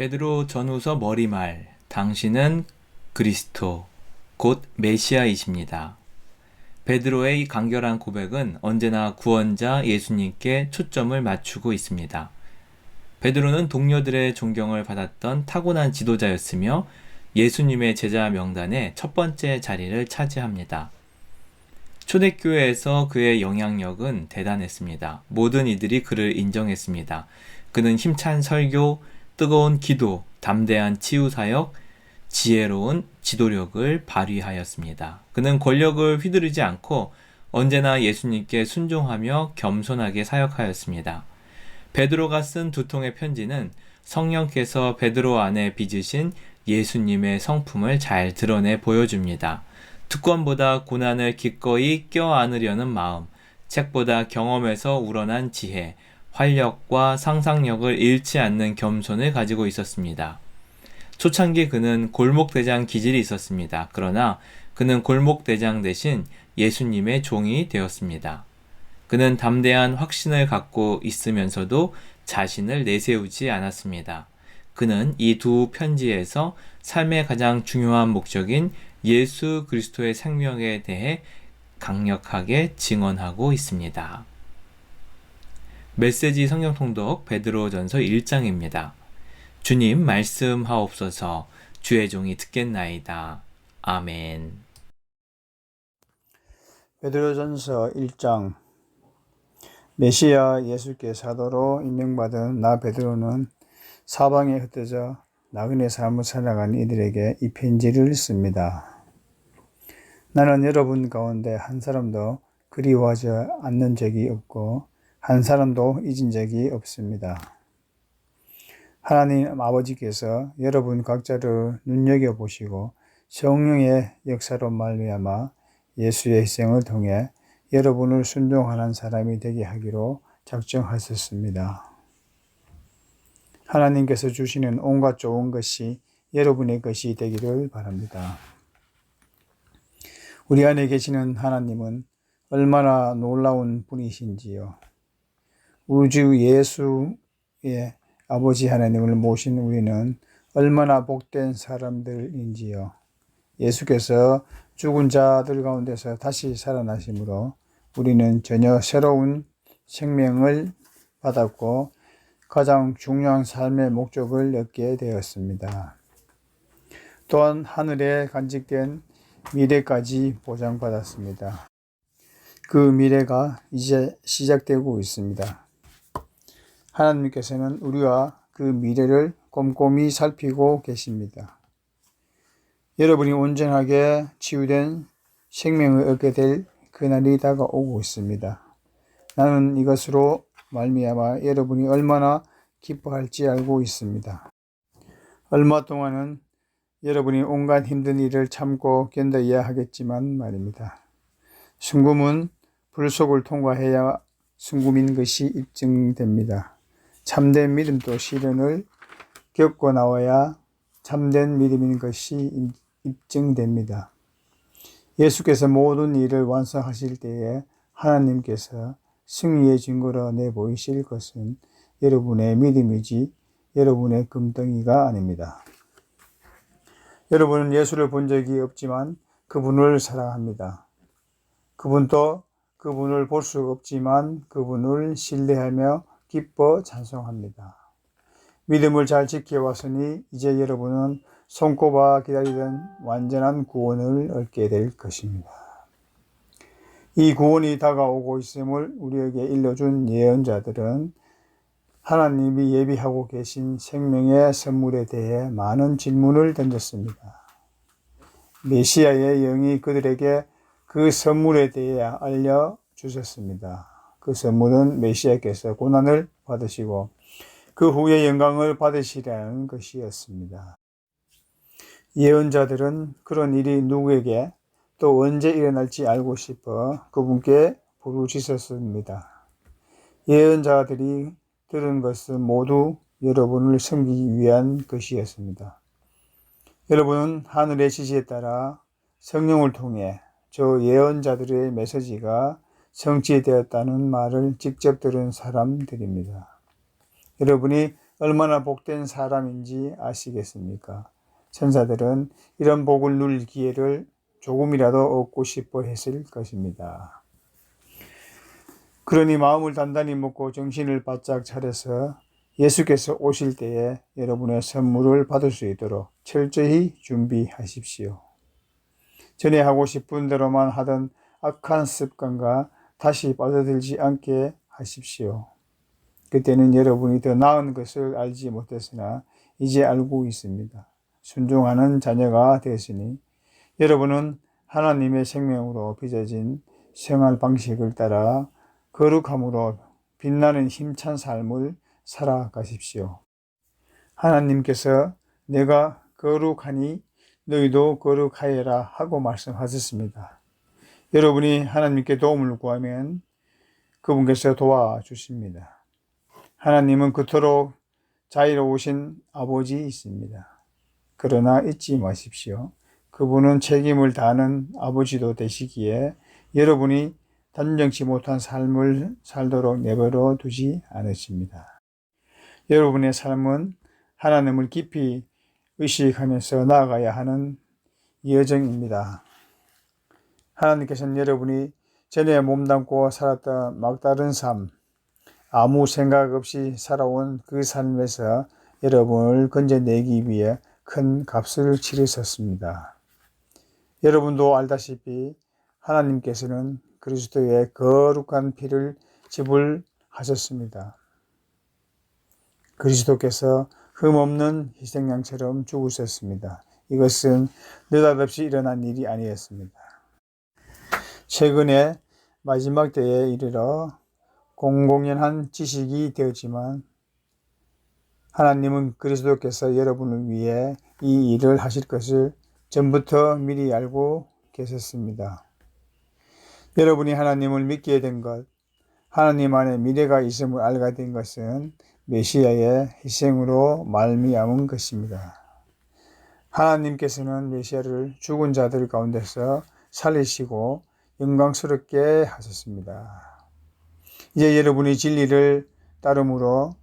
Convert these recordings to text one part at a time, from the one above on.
베드로 전후서 머리말 당신은 그리스도 곧 메시아이십니다. 베드로의 이 간결한 고백은 언제나 구원자 예수님께 초점을 맞추고 있습니다. 베드로는 동료들의 존경을 받았던 타고난 지도자였으며 예수님의 제자 명단에 첫 번째 자리를 차지합니다. 초대교회에서 그의 영향력은 대단했습니다. 모든 이들이 그를 인정했습니다. 그는 힘찬 설교, 뜨거운 기도, 담대한 치유 사역, 지혜로운 지도력을 발휘하였습니다. 그는 권력을 휘두르지 않고 언제나 예수님께 순종하며 겸손하게 사역하였습니다. 베드로가 쓴 두 통의 편지는 성령께서 베드로 안에 빚으신 예수님의 성품을 잘 드러내 보여줍니다. 특권보다 고난을 기꺼이 껴안으려는 마음, 책보다 경험에서 우러난 지혜, 활력과 상상력을 잃지 않는 겸손을 가지고 있었습니다. 초창기 그는 골목대장 기질이 있었습니다. 그러나 그는 골목대장 대신 예수님의 종이 되었습니다. 그는 담대한 확신을 갖고 있으면서도 자신을 내세우지 않았습니다. 그는 이 두 편지에서 삶의 가장 중요한 목적인 예수 그리스도의 생명에 대해 강력하게 증언하고 있습니다. 메시지 성경 통독 베드로전서 1장입니다. 주님 말씀하옵소서 주의 종이 듣겠나이다. 아멘. 베드로전서 1장 메시아 예수께 사도로 임명받은 나 베드로는 사방에 흩어져 나그네 삶을 살아가는 이들에게 이 편지를 씁니다. 나는 여러분 가운데 한 사람도 그리워하지 않는 적이 없고 한 사람도 잊은 적이 없습니다. 하나님 아버지께서 여러분 각자를 눈여겨 보시고 성령의 역사로 말미암아 예수의 희생을 통해 여러분을 순종하는 사람이 되게 하기로 작정하셨습니다. 하나님께서 주시는 온갖 좋은 것이 여러분의 것이 되기를 바랍니다. 우리 안에 계시는 하나님은 얼마나 놀라운 분이신지요. 우주 예수의 아버지 하나님을 모신 우리는 얼마나 복된 사람들인지요. 예수께서 죽은 자들 가운데서 다시 살아나심으로 우리는 전혀 새로운 생명을 받았고 가장 중요한 삶의 목적을 얻게 되었습니다. 또한 하늘에 간직된 미래까지 보장받았습니다. 그 미래가 이제 시작되고 있습니다. 하나님께서는 우리와 그 미래를 꼼꼼히 살피고 계십니다. 여러분이 온전하게 치유된 생명을 얻게 될 그날이 다가오고 있습니다. 나는 이것으로 말미암아 여러분이 얼마나 기뻐할지 알고 있습니다. 얼마 동안은 여러분이 온갖 힘든 일을 참고 견뎌야 하겠지만 말입니다. 순금은 불속을 통과해야 순금인 것이 입증됩니다. 참된 믿음도 시련을 겪고 나와야 참된 믿음인 것이 입증됩니다. 예수께서 모든 일을 완성하실 때에 하나님께서 승리의 증거로 내보이실 것은 여러분의 믿음이지 여러분의 금덩이가 아닙니다. 여러분은 예수를 본 적이 없지만 그분을 사랑합니다. 그분도 그분을 볼 수 없지만 그분을 신뢰하며 기뻐 찬송합니다. 믿음을 잘 지켜왔으니 이제 여러분은 손꼽아 기다리던 완전한 구원을 얻게 될 것입니다. 이 구원이 다가오고 있음을 우리에게 일러준 예언자들은 하나님이 예비하고 계신 생명의 선물에 대해 많은 질문을 던졌습니다. 메시아의 영이 그들에게 그 선물에 대해 알려주셨습니다. 그 선물은 메시아께서 고난을 받으시고 그 후에 영광을 받으시라는 것이었습니다. 예언자들은 그런 일이 누구에게 또 언제 일어날지 알고 싶어 그분께 부르짖었습니다. 예언자들이 들은 것은 모두 여러분을 섬기기 위한 것이었습니다. 여러분은 하늘의 지시에 따라 성령을 통해 저 예언자들의 메시지가 성취되었다는 말을 직접 들은 사람들입니다. 여러분이 얼마나 복된 사람인지 아시겠습니까? 천사들은 이런 복을 누릴 기회를 조금이라도 얻고 싶어 했을 것입니다. 그러니 마음을 단단히 먹고 정신을 바짝 차려서 예수께서 오실 때에 여러분의 선물을 받을 수 있도록 철저히 준비하십시오. 전에 하고 싶은 대로만 하던 악한 습관과 다시 빠져들지 않게 하십시오. 그때는 여러분이 더 나은 것을 알지 못했으나 이제 알고 있습니다. 순종하는 자녀가 되었으니 여러분은 하나님의 생명으로 빚어진 생활 방식을 따라 거룩함으로 빛나는 힘찬 삶을 살아가십시오. 하나님께서 내가 거룩하니 너희도 거룩하여라 하고 말씀하셨습니다. 여러분이 하나님께 도움을 구하면 그분께서 도와주십니다. 하나님은 그토록 자유로우신 아버지이십니다. 그러나 잊지 마십시오. 그분은 책임을 다하는 아버지도 되시기에 여러분이 단정치 못한 삶을 살도록 내버려 두지 않으십니다. 여러분의 삶은 하나님을 깊이 의식하면서 나아가야 하는 여정입니다. 하나님께서는 여러분이 전에 몸담고 살았던 막다른 삶, 아무 생각 없이 살아온 그 삶에서 여러분을 건져내기 위해 큰 값을 치르셨습니다. 여러분도 알다시피 하나님께서는 그리스도의 거룩한 피를 지불하셨습니다. 그리스도께서 흠없는 희생양처럼 죽으셨습니다. 이것은 느닷없이 일어난 일이 아니었습니다. 최근에 마지막 때에 이르러 공공연한 지식이 되었지만 하나님은 그리스도께서 여러분을 위해 이 일을 하실 것을 전부터 미리 알고 계셨습니다. 여러분이 하나님을 믿게 된 것, 하나님 안에 미래가 있음을 알게 된 것은 메시아의 희생으로 말미암은 것입니다. 하나님께서는 메시아를 죽은 자들 가운데서 살리시고 영광스럽게 하셨습니다. 이제 여러분이 진리를 따름으로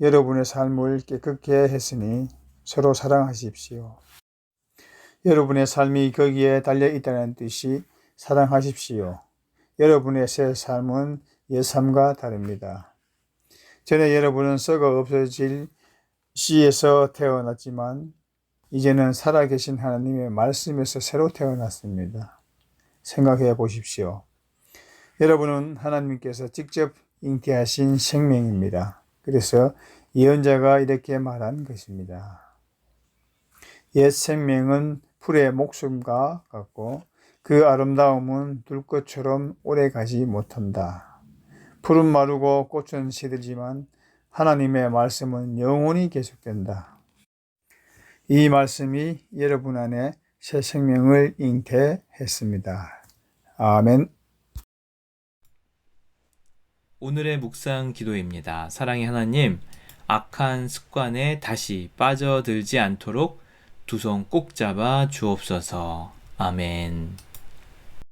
여러분의 삶을 깨끗게 했으니 서로 사랑하십시오. 여러분의 삶이 거기에 달려 있다는 뜻이 사랑하십시오. 여러분의 새 삶은 옛 삶과 다릅니다. 전에 여러분은 썩어 없어질 씨에서 태어났지만 이제는 살아계신 하나님의 말씀에서 새로 태어났습니다. 생각해 보십시오. 여러분은 하나님께서 직접 잉태하신 생명입니다. 그래서 예언자가 이렇게 말한 것입니다. 옛 생명은 풀의 목숨과 같고 그 아름다움은 들꽃처럼 오래 가지 못한다. 풀은 마르고 꽃은 시들지만 하나님의 말씀은 영원히 계속된다. 이 말씀이 여러분 안에 새 생명을 잉태했습니다. 아멘. 오늘의 묵상 기도입니다. 사랑의 하나님, 악한 습관에 다시 빠져들지 않도록 두 손 꼭 잡아 주옵소서. 아멘.